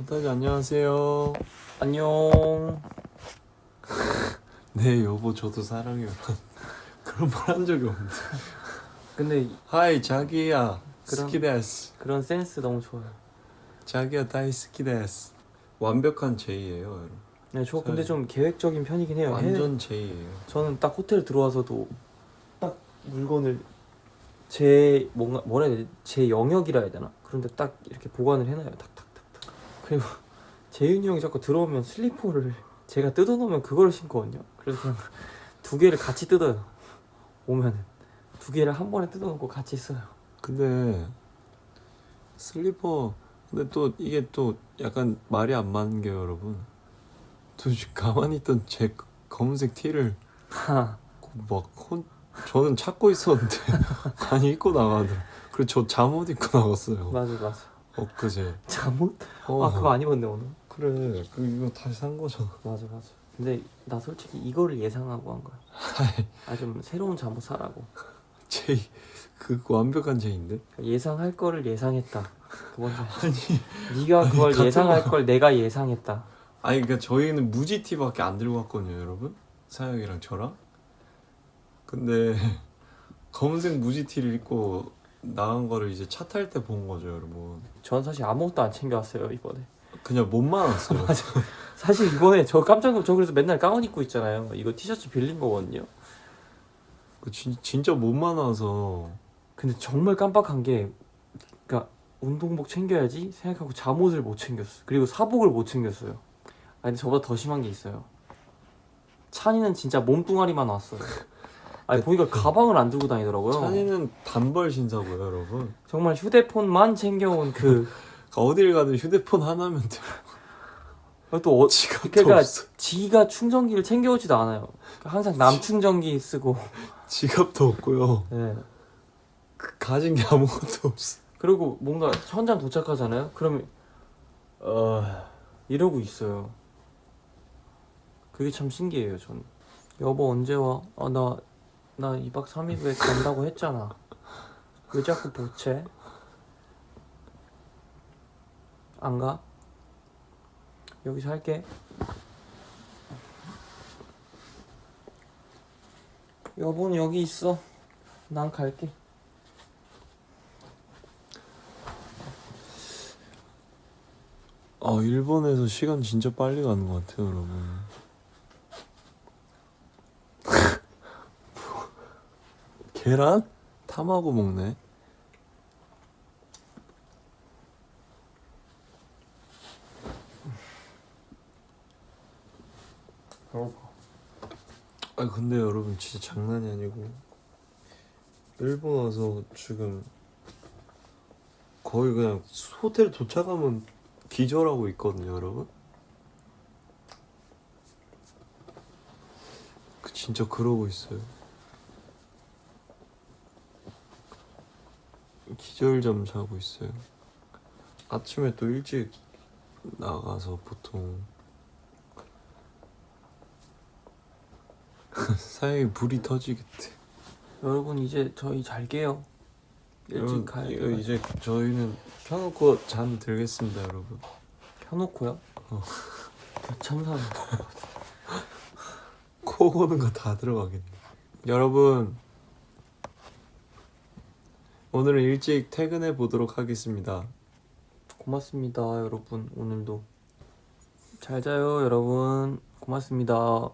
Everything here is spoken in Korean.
판타지 안녕하세요. 안녕. 네 여보 저도 사랑해요. 그런 말 한 적이 없는데. 근데 하이 자기야. 그럼- 스키데스. 그런 센스 너무 좋아요. 자기야 다이 스키데스. 완벽한 제이예요. 여러분. 네, 저 근데 잘- 좀 계획적인 편이긴 해요. 해외- 완전 제이예요. 저는 딱 호텔 들어와서도 딱 물건을 제 뭔가 뭐라 해야 되지? 제 영역이라 해야 되나? 그런데 딱 이렇게 보관을 해놔요. 탁탁탁탁. 그리고 재윤이 형이 자꾸 들어오면 슬리퍼를 제가 뜯어놓으면 그걸 신거든요. 그래서 그냥 두 개를 같이 뜯어요. 오면은 두 개를 한 번에 뜯어놓고 같이 써요. 근데 슬리퍼 근데 또 이게 또 약간 말이 안 맞는 게 여러분. 또 가만히 있던 제 검은색 티를 하. 막 혼, 저는 찾고 있었는데 많이 입고 나가더라. 그리고 저 잠옷 입고 나갔어요. 맞아 맞아. 엊그제. 잠옷? 어, 아 그거 안 입었네 오늘. 그래. 그 이거 다시 산 거잖아. 맞아 맞아. 근데 나 솔직히 이거를 예상하고 한 거야. 아 좀 새로운 잠옷 사라고. 제이 그 완벽한 제이인데. 예상할 거를 예상했다. 그 알지? 아니. 네가 아니, 그걸 같은 예상할 거. 걸 내가 예상했다. 아니 그러니까 저희는 무지 티밖에 안 들고 갔거든요, 여러분. 사영이랑 저랑. 근데 검은색 무지 티를 입고 나간 거를 이제 차 탈 때 본 거죠, 여러분. 전 사실 아무것도 안 챙겨왔어요 이번에. 그냥 몸만 왔어요. 사실 이번에 저 깜짝 놀. 저 그래서 맨날 가운 입고 있잖아요. 이거 티셔츠 빌린 거거든요. 그 진, 진짜 몸만 와서 근데 정말 깜빡한 게, 그러니까 운동복 챙겨야지 생각하고 잠옷을 못 챙겼어. 그리고 사복을 못 챙겼어요. 아 근데 저보다 더 심한 게 있어요. 찬이는 진짜 몸뚱아리만 왔어요. 아니 보니까 가방을 안 들고 다니더라고요. 찬이는 단벌 신사고요, 여러분. 정말 휴대폰만 챙겨온 그 그러니까 어딜 가든 휴대폰 하나면 돼. 또 어, 지갑도 그러니까 없어. 지가 충전기를 챙겨오지도 않아요. 항상 남 충전기 쓰고. 지갑도 없고요. 네. 그 가진 게 아무것도 없어. 그리고 뭔가 현장 도착하잖아요. 그러면 어 이러고 있어요. 그게 참 신기해요, 저는. 여보 언제 와? 아나 나 2박 3일 후에 간다고 했잖아. 왜 자꾸 보채? 안 가? 여기서 할게. 여보는 여기 있어. 난 갈게. 아 일본에서 시간 진짜 빨리 가는 것 같아요, 여러분. 계란? 탐하고 먹네. 아 근데 여러분 진짜 장난이 아니고 일본 와서 지금 거의 그냥 호텔 도착하면 기절하고 있거든요, 여러분. 그 진짜 그러고 있어요. 기절잠 자고 있어요. 아침에 또 일찍 나가서 보통 사양이 불이 터지겠대. 여러분 이제 저희 잘게요. 일찍 여러분, 가야 돼요. 이제 저희는 켜놓고 잠 들겠습니다, 여러분. 켜놓고요. 어. 참사네. 코 고는 거 다 들어가겠네. 여러분, 오늘은 일찍 퇴근해 보도록 하겠습니다. 고맙습니다, 여러분. 오늘도 잘 자요, 여러분. 고맙습니다.